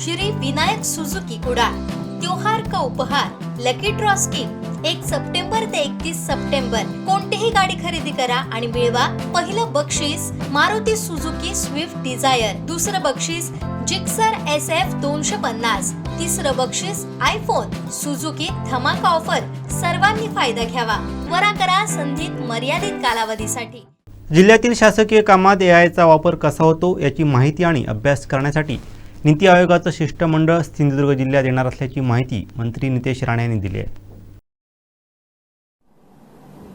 Shri Vinayak Suzuki Kudal त्योहार का उपहार लकी ड्रॉ स्कीम एक सप्टेंबर ते एकतीस सप्टेंबर. कोणतीही गाडी खरेदी करा आणि मिळवा पहिलं बक्षीस मारुती सुझुकी स्विफ्ट डिझायर दुसरं बक्षीस जिक्सर एस एफ दोनशे पन्नास. तिसरं बक्षीस आयफोन सुझुकी धमाका ऑफर सर्वांनी फायदा घ्यावा. त्वरा करा संधीत मर्यादित कालावधीसाठी. जिल्ह्यातील शासकीय कामात एआयचा वापर कसा होतो याची माहिती आणि अभ्यास करण्यासाठी नीती आयोगाचं शिष्टमंडळ सिंधुदुर्ग जिल्ह्यात येणार असल्याची माहिती मंत्री नितेश राणे यांनी दिली आहे.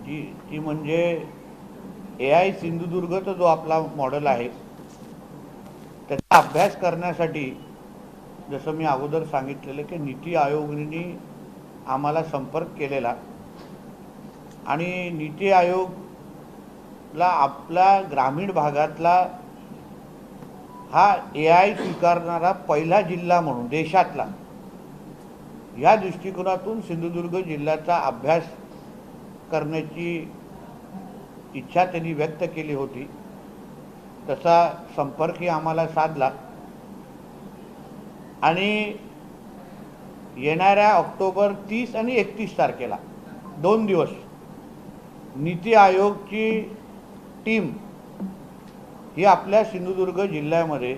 ती ती म्हणजे ए आय सिंधुदुर्गचा जो आपला मॉडेल आहे त्याचा अभ्यास करण्यासाठी जसं मी अगोदर सांगितलेलं की नीती आयोगाने आम्हाला संपर्क केलेला. आणि नीती आयोगला आपला ग्रामीण भागातला हा ए आय स्वीकारणारा पहिला जिल्हा म्हणून देशातला. या दृष्टिकोनातून सिंधुदुर्ग जिल्ह्याचा अभ्यास करण्याची इच्छा त्यांनी व्यक्त केली होती. तसा संपर्कही आम्हाला साधला. आणि येणाऱ्या ऑक्टोबर तीस आणि एकतीस तारखेला दोन दिवस नीती आयोगची टीम ही आपल्या सिंधुदुर्ग जिल्ह्यामध्ये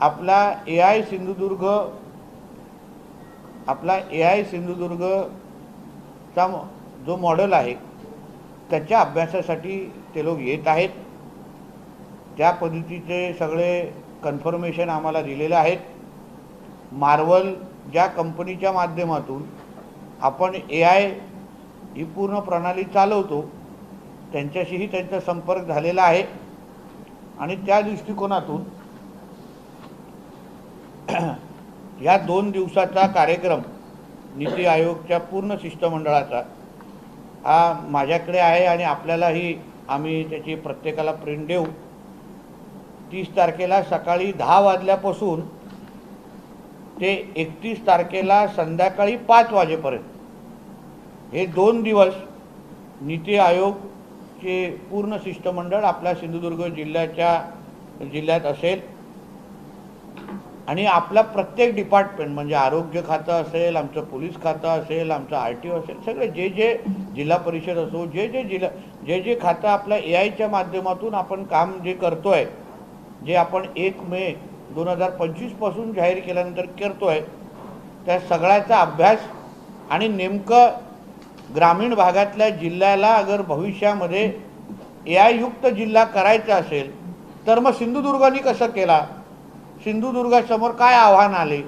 आपला ए आय सिंधुदुर्ग आपला ए आय सिंधुदुर्गचा जो मॉडेल आहे त्याच्या अभ्यासासाठी ते लोक येत आहेत. त्या पद्धतीचे सगळे कन्फर्मेशन आम्हाला दिलेले आहेत. मार्वल ज्या कंपनीच्या माध्यमातून आपण ए आय ही पूर्ण प्रणाली चालवतो त्यांच्याशीही त्यांचा संपर्क झालेला आहे. आणि त्या दृष्टिकोनातून या दोन दिवसाचा कार्यक्रम नीती आयोगच्या पूर्ण शिष्टमंडळाचा हा माझ्याकडे आहे आणि आपल्यालाही आम्ही त्याची प्रत्येकाला प्रिंट देऊ. तीस तारखेला सकाळी दहा वाजल्यापासून ते एकतीस तारखेला संध्याकाळी पाच वाजेपर्यंत. हे दोन दिवस नीती चे पूर्ण शिष्टमंडळ आपल्या सिंधुदुर्ग जिल्ह्याच्या जिल्ह्यात असेल. आणि आपला प्रत्येक डिपार्टमेंट म्हणजे आरोग्य खातं असेल आमचं पोलीस खातं असेल आमचं आर टी ओ असेल सगळे जे जे जिल्हा परिषद असो जे जे जिल्हा जे जे खातं आपल्या ए आयच्या माध्यमातून आपण काम जे करतो आहे जे आपण एक मे दोन हजार पंचवीसपासून जाहीर केल्यानंतर करतो आहे त्या सगळ्याचा अभ्यास आणि नेमकं ग्रामीण भागातल्या जिल्ह्याला अगर भविष्यामध्ये ए जिल्हा करायचा असेल तर मग सिंधुदुर्गाने कसं केला? सिंधुदुर्गासमोर काय आव्हान आले?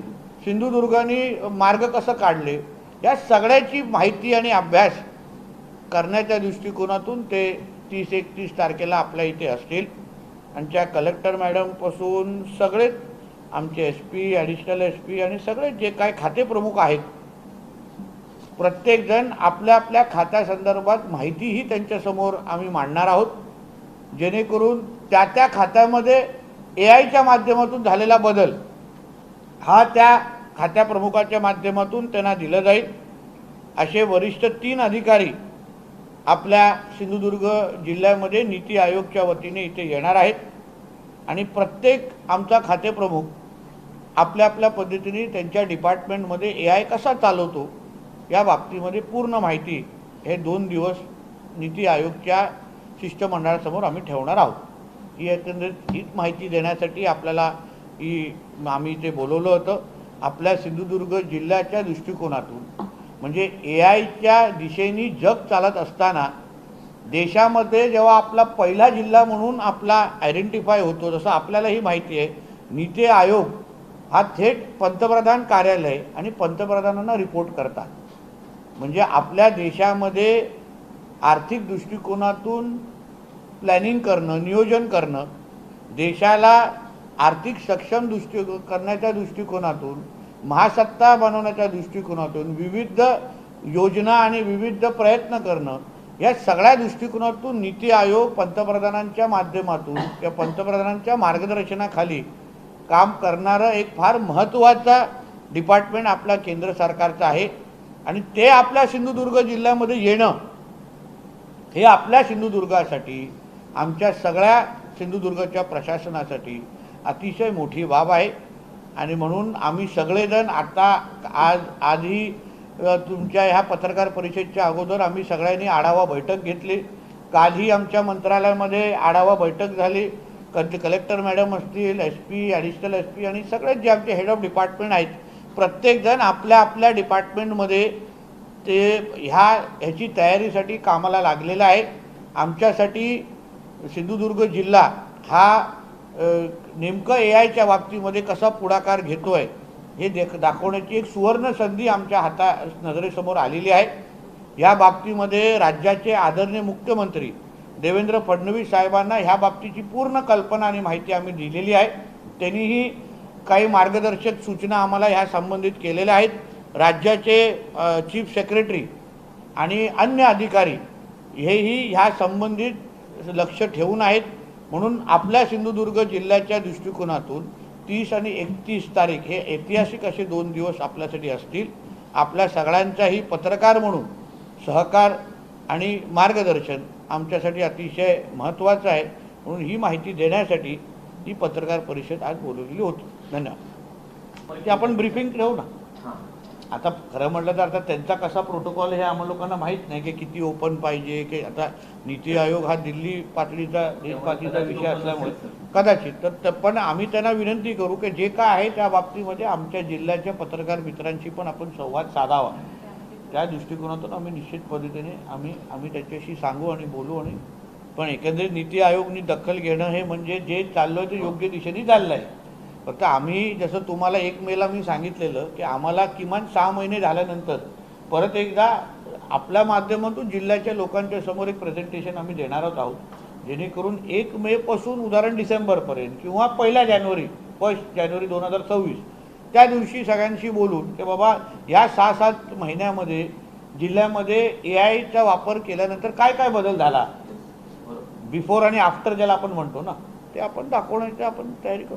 सिंधुदुर्गाने मार्ग कसं काढले? या सगळ्याची माहिती आणि अभ्यास करण्याच्या दृष्टिकोनातून ते तीस एकतीस तारखेला आपल्या इथे असतील. आणि त्या कलेक्टर मॅडमपासून सगळेच आमचे S P additional S P आणि सगळे जे काय खाते प्रमुख आहेत प्रत्येकजण आपल्या आपल्या खात्यासंदर्भात माहितीही त्यांच्यासमोर आम्ही मांडणार आहोत. जेणेकरून त्या त्या खात्यामध्ये ए आयच्या माध्यमातून झालेला बदल हा त्या खात्याप्रमुखाच्या माध्यमातून त्यांना दिलं जाईल. असे वरिष्ठ तीन अधिकारी आपल्या सिंधुदुर्ग जिल्ह्यामध्ये नीती आयोगच्या वतीने इथे येणार आहेत. आणि प्रत्येक आमचा खातेप्रमुख आपल्या आपल्या पद्धतीने त्यांच्या डिपार्टमेंटमध्ये ए आय कसा चालवतो या बाबतीमध्ये पूर्ण माहिती हे दोन दिवस नीती आयोगच्या शिष्टमंडळासमोर आम्ही ठेवणार आहोत. ही एकंदरीत हीच माहिती देण्यासाठी आपल्याला ही आम्ही इथे बोलवलं होतं. आपल्या सिंधुदुर्ग जिल्ह्याच्या दृष्टिकोनातून म्हणजे ए आयच्या दिशेने जग चालत असताना देशामध्ये जेव्हा आपला पहिला जिल्हा म्हणून आपला आयडेंटिफाय होतो जसं आपल्यालाही माहिती आहे नीती आयोग हा थेट पंतप्रधान कार्यालय आणि पंतप्रधानांना रिपोर्ट करतात. म्हणजे आपल्या देशामध्ये आर्थिक दृष्टिकोनातून प्लॅनिंग करणं नियोजन करणं देशाला आर्थिक सक्षम दृष्टी करण्याच्या दृष्टिकोनातून महासत्ता बनवण्याच्या दृष्टिकोनातून विविध योजना आणि विविध प्रयत्न करणं या सगळ्या दृष्टिकोनातून नीती आयोग पंतप्रधानांच्या माध्यमातून किंवा पंतप्रधानांच्या मार्गदर्शनाखाली काम करणारं एक फार महत्त्वाचा डिपार्टमेंट आपला केंद्र सरकारचं आहे. आणि ते आपल्या सिंधुदुर्ग जिल्ह्यामध्ये येणं हे आपल्या सिंधुदुर्गासाठी आमच्या सगळ्या सिंधुदुर्गच्या प्रशासनासाठी अतिशय मोठी बाब आहे. आणि म्हणून आम्ही सगळेजण आता आज आधी तुमच्या ह्या पत्रकार परिषदेच्या अगोदर आम्ही सगळ्यांनी आढावा बैठक घेतली. कालही आमच्या मंत्रालयामध्ये आढावा बैठक झाली. कलेक्टर मॅडम असतील S P additional S P आणि सगळेच जे आमचे हेड ऑफ डिपार्टमेंट आहेत प्रत्येकजण आपल्या आपल्या डिपार्टमेंटमध्ये ते ह्या ह्याची तयारीसाठी कामाला लागलेला आहे. आमच्यासाठी सिंधुदुर्ग जिल्हा हा नेमकं ए आयच्या बाबतीमध्ये कसा पुढाकार घेतो आहे हे देख दाखवण्याची एक सुवर्ण संधी आमच्या हाता नजरेसमोर आलेली आहे. या बाबतीमध्ये राज्याचे आदरणीय मुख्यमंत्री देवेंद्र फडणवीस साहेबांना ह्या बाबतीची पूर्ण कल्पना आणि माहिती आम्ही दिलेली आहे. त्यांनीही काही मार्गदर्शक सूचना आम्हाला ह्या संबंधित केलेल्या आहेत. राज्याचे चीफ सेक्रेटरी आणि अन्य अधिकारी हेही ह्या संबंधित लक्ष ठेवून आहेत. म्हणून आपल्या सिंधुदुर्ग जिल्ह्याच्या दृष्टिकोनातून तीस आणि एकतीस तारीख हे ऐतिहासिक असे दोन दिवस आपल्यासाठी असतील. आपल्या सगळ्यांचाही पत्रकार म्हणून सहकार आणि मार्गदर्शन आमच्यासाठी अतिशय महत्त्वाचं आहे. म्हणून ही माहिती देण्यासाठी ही पत्रकार परिषद आज बोलवलेली होती. धन्यवाद ते आपण ब्रीफिंग ठेवू ना. आता खरं म्हटलं तर आता त्यांचा कसा प्रोटोकॉल हे आम्हाला लोकांना माहीत नाही की किती ओपन पाहिजे की आता नीती आयोग हा दिल्ली पातळीचा देशपातळीचा विषय असल्यामुळे. कदाचित. तर पण आम्ही त्यांना विनंती करू की जे काय आहे त्या बाबतीमध्ये आमच्या जिल्ह्याच्या पत्रकार मित्रांशी पण आपण संवाद साधावा. त्या दृष्टिकोनातून आम्ही निश्चित पद्धतीने आम्ही आम्ही त्याच्याशी सांगू आणि बोलू आणि पण एकंदरीत नीती आयोगनी दखल घेणं हे म्हणजे जे चाललं आहे ते योग्य दिशेने चाललं आहे फक्त आम्ही जसं तुम्हाला एक मेला मी सांगितलेलं की आम्हाला किमान सहा महिने झाल्यानंतर परत एकदा आपल्या माध्यमातून जिल्ह्याच्या लोकांच्या समोर एक प्रेझेंटेशन आम्ही देणारच आहोत. जेणेकरून एक मेपासून उदाहरण डिसेंबरपर्यंत किंवा पहिल्या जानेवारी फर्स्ट जानेवारी दोन हजार सव्वीस त्या दिवशी सगळ्यांशी बोलून की बाबा या सहा सात महिन्यामध्ये जिल्ह्यामध्ये ए आयचा वापर केल्यानंतर काय काय बदल झाला? बिफोर आणि आफ्टर ज्याला आपण म्हणतो ना ते आपण दाखवण्याची आपण तयारी करू